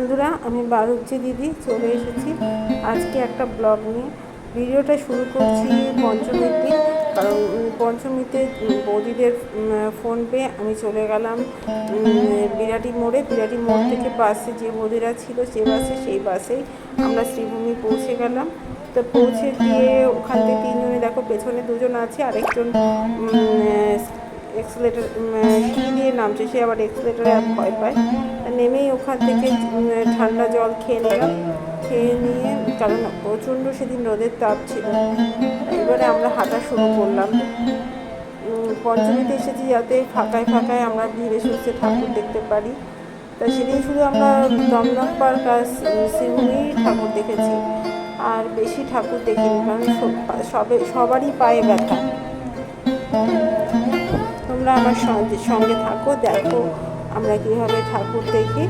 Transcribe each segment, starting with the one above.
বন্ধুরা, আমি বারুজ্জি দিদি চলে এসেছি। আজকে একটা ব্লগ নিয়ে। ভিডিওটা শুরু করছি পঞ্চমীর দিন কারণ পঞ্চমীতে বৌদিদের ফোন পেয়ে আমি চলে গেলাম বিরাটি মোড়ে। বিরাটি মোড় থেকে বাসে যে বৌদিরা ছিল সে বাসে, সেই বাসেই আমরা শ্রীভূমি পৌঁছে গেলাম। তো পৌঁছে গিয়ে ওখান থেকে তিনজনে, দেখো পেছনে দুজন আছে, আরেকজন এক্সেলেটার কি দিয়ে নামছে। সে আবার এক্সেলেটারে ভয় পায়। নেমেই ওখান থেকে ঠান্ডা জল খেয়ে নিলাম। খেয়ে নিয়ে কারণ প্রচণ্ড সেদিন রোদের তাপ ছিল। এবারে আমরা হাঁটা শুরু করলাম। পঞ্চমীতে এসেছি যাতে ফাঁকায় ফাঁকায় আমরা ধীরে সুস্থে ঠাকুর দেখতে পারি। তা সেদিন শুধু আমরা দমদম পার্ক আর সিমনি ঠাকুর দেখেছি। আর বেশি ঠাকুর দেখিনি, কারণ সব- সবে, সবারই পায়ে ব্যথা। তোমরা আমার সঙ্গে থাকো, দেখো। আমরা কীভাবে ঠাকুর দেখি?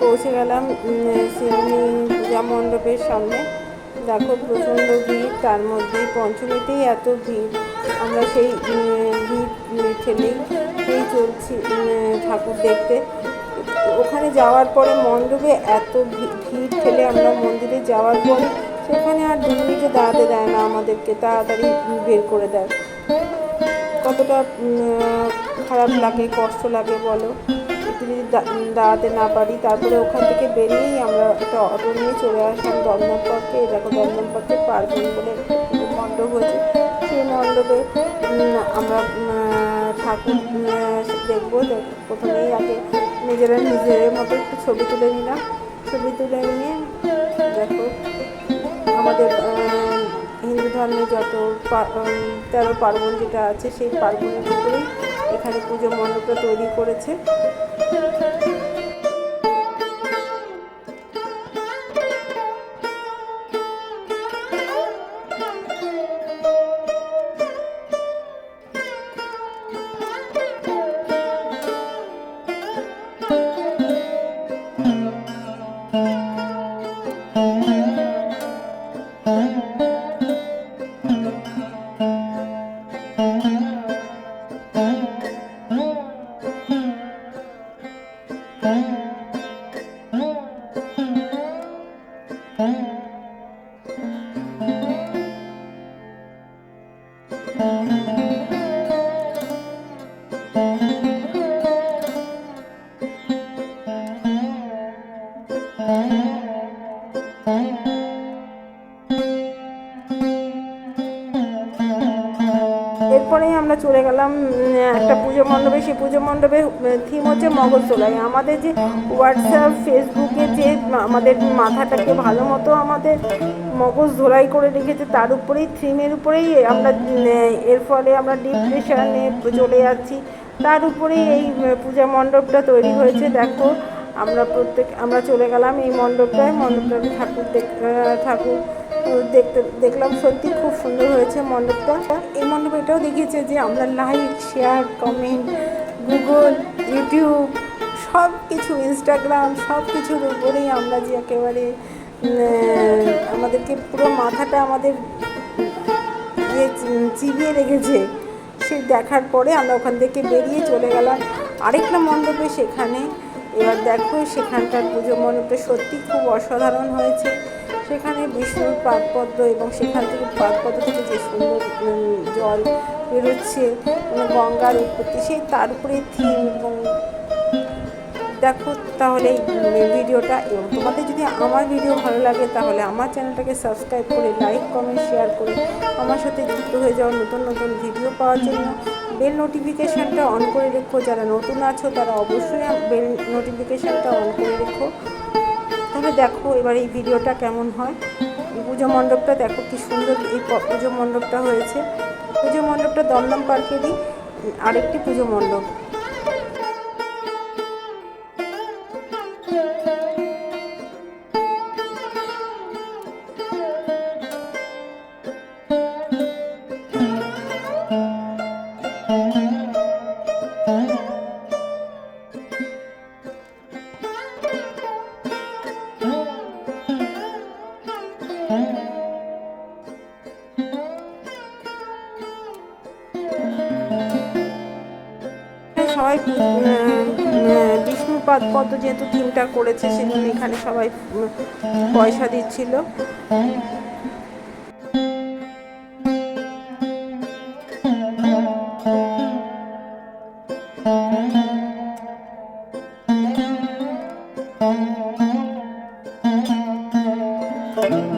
পৌঁছে গেলাম পূজা মণ্ডপের সামনে। দেখো প্রচণ্ড ভিড়, তার মধ্যে পঞ্চমীতেই এত ভিড়। আমরা সেই ভিড় ঠেলেই চলছি ঠাকুর দেখতে। ওখানে যাওয়ার পরে মণ্ডপে এত ভিড় ঠেলে আমরা মন্দিরে যাওয়ার পরে সেখানে আর দু দাঁড়াতে দেয় না আমাদেরকে, তাড়াতাড়ি বের করে দেয়। কতটা খারাপ লাগে, কষ্ট লাগে বলো। একটু যদি দাঁড়াতে না পারি, তারপরে ওখান থেকে বেরিয়েই আমরা একটা অটো নিয়ে চলে আসলাম দমদম পার্কে দেখো দমদম পার্কে বলে মণ্ডপ হয়েছে। সেই মণ্ডপে আমরা ঠাকুর দেখব, দেখ- প্রথমেই আগে নিজেরা নিজের মতো একটু ছবি তুলে নিলাম। ছবি তুলে নিয়ে দেখো, আমাদের হিন্দু ধর্মে যত তেরো পার্বণ যেটা আছে, সেই পার্বণের উপরেই এখানে পুজো মণ্ডপটা তৈরি করেছে। একটা পুজো মণ্ডপে, সেই পুজো মণ্ডপে থিম হচ্ছে মগজ তোলাই আমাদের যে হোয়াটসঅ্যাপ ফেসবুকে যে আমাদের মাথাটাকে ভালো মতো আমাদের মগজ ধোলাই করে রেখেছে, তার উপরেই থিমের উপরেই আমরা এর ফলে আমরা ডিপ্রেশনে চলে যাচ্ছি। তার উপরেই এই পূজা মণ্ডপটা তৈরি হয়েছে। দেখো, আমরা প্রত্যেক, আমরা চলে গেলাম এই মণ্ডপটায়। মণ্ডপটাতে ঠাকুর দেখ ঠাকুর দেখতে, দেখলাম সত্যি খুব সুন্দর হয়েছে মণ্ডপটা। এই মণ্ডপে এটাও দেখিয়েছে যে আমরা like, share, comment, Google, YouTube সব কিছু ইনস্টাগ্রাম সব কিছুর উপরেই আমরা যে একেবারে আমাদেরকে পুরো মাথাটা আমাদের ইয়ে চিবিয়ে রেখেছে সে দেখার পরে আমরা ওখান থেকে বেরিয়ে চলে গেলাম আরেকটা মণ্ডপে সেখানে। এবার দেখো সেখানকার পুজো মণ্ডপটা সত্যি খুব অসাধারণ হয়েছে। সেখানে বিষ্ণুর পাদপদ্ম এবং সেখান থেকে পাদপদ্ম থেকে যে সুন্দর জল বেরোচ্ছে মানে গঙ্গার উৎপত্তি, সেই তার উপরে থিম এবং দেখো তাহলে ভিডিওটা। এবং তোমাদের যদি আমার ভিডিও ভালো লাগে, তাহলে আমার চ্যানেলটাকে সাবস্ক্রাইব করে লাইক কমেন্ট শেয়ার করে আমার সাথে যুক্ত হয়ে যাওয়া নতুন নতুন ভিডিও পাওয়ার জন্য। বেল নোটিফিকেশানটা অন করে রেখো। যারা নতুন আছো, তারা অবশ্যই বেল নোটিফিকেশানটা অন করে রেখো। তবে দেখো এবার এই ভিডিওটা কেমন হয়। এই পুজো মণ্ডপটা দেখো কি সুন্দর এই পুজো মণ্ডপটা হয়েছে। পুজো মণ্ডপটা দমদম পার্কেরই আরেকটি পুজো মণ্ডপ। সবাই বিষ্ণুপাদ পদ্ম যেহেতু থিমটা করেছে সেজন্য এখানে সবাই পয়সা দিচ্ছিল। একটা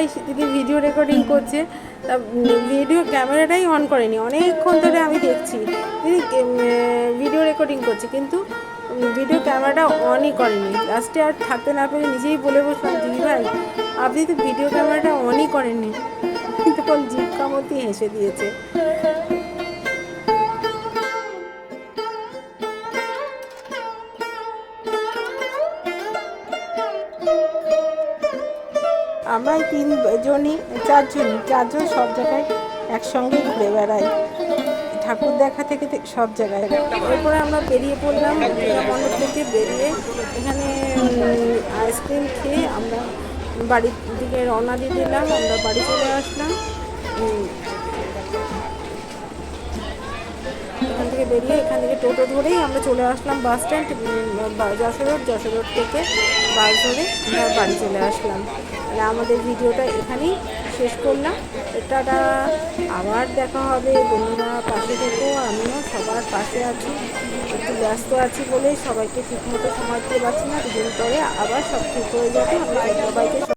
দিদিভাই সেদিকে ভিডিও রেকর্ডিং করছে। তা ভিডিও ক্যামেরাটাই অন করেনি। অনেকক্ষণ ধরে আমি দেখছি। দিদি ভিডিও রেকর্ডিং করছে। কিন্তু ভিডিও ক্যামেরাটা অনই করেনি। লাস্টে আর থাকতে না পেরে নিজেই বলে বসলাম দিদিভাই আপনি তো ভিডিও ক্যামেরাটা অনই করেননি। তখন জিজ্ঞামতি হেসে দিয়েছে। আমরা এই তিনজনই চারজনই চারজন সব জায়গায় একসঙ্গে ঘুরে বেড়াই। ঠাকুর দেখা থেকে সব জায়গায়। এরপরে আমরা বেরিয়ে পড়লাম মণ্ডপ থেকে বেরিয়ে এখানে আইসক্রিম খেয়ে আমরা বাড়ির দিকে রওনা দিয়ে দিলাম, আমরা বাড়ি চলে আসলাম। এখান থেকে বেরিয়ে এখান থেকে টোটো ধরেই আমরা চলে আসলাম bus stand Jessore road Jessore road থেকে বাস ধরে আমরা বাড়ি চলে আসলাম। তাহলে আমাদের ভিডিওটা এখানেই শেষ করলাম। টাটা। আবার দেখা হবে। বন্ধুরা, পাশে থেকো। আমিও সবার পাশে আছি। একটু ব্যস্ত আছি বলেই সবাইকে ঠিকমতো সময় দিতে পারছি না। দুদিন পরে আবার সব ঠিক হয়ে যাবে। আমরা সবাইকে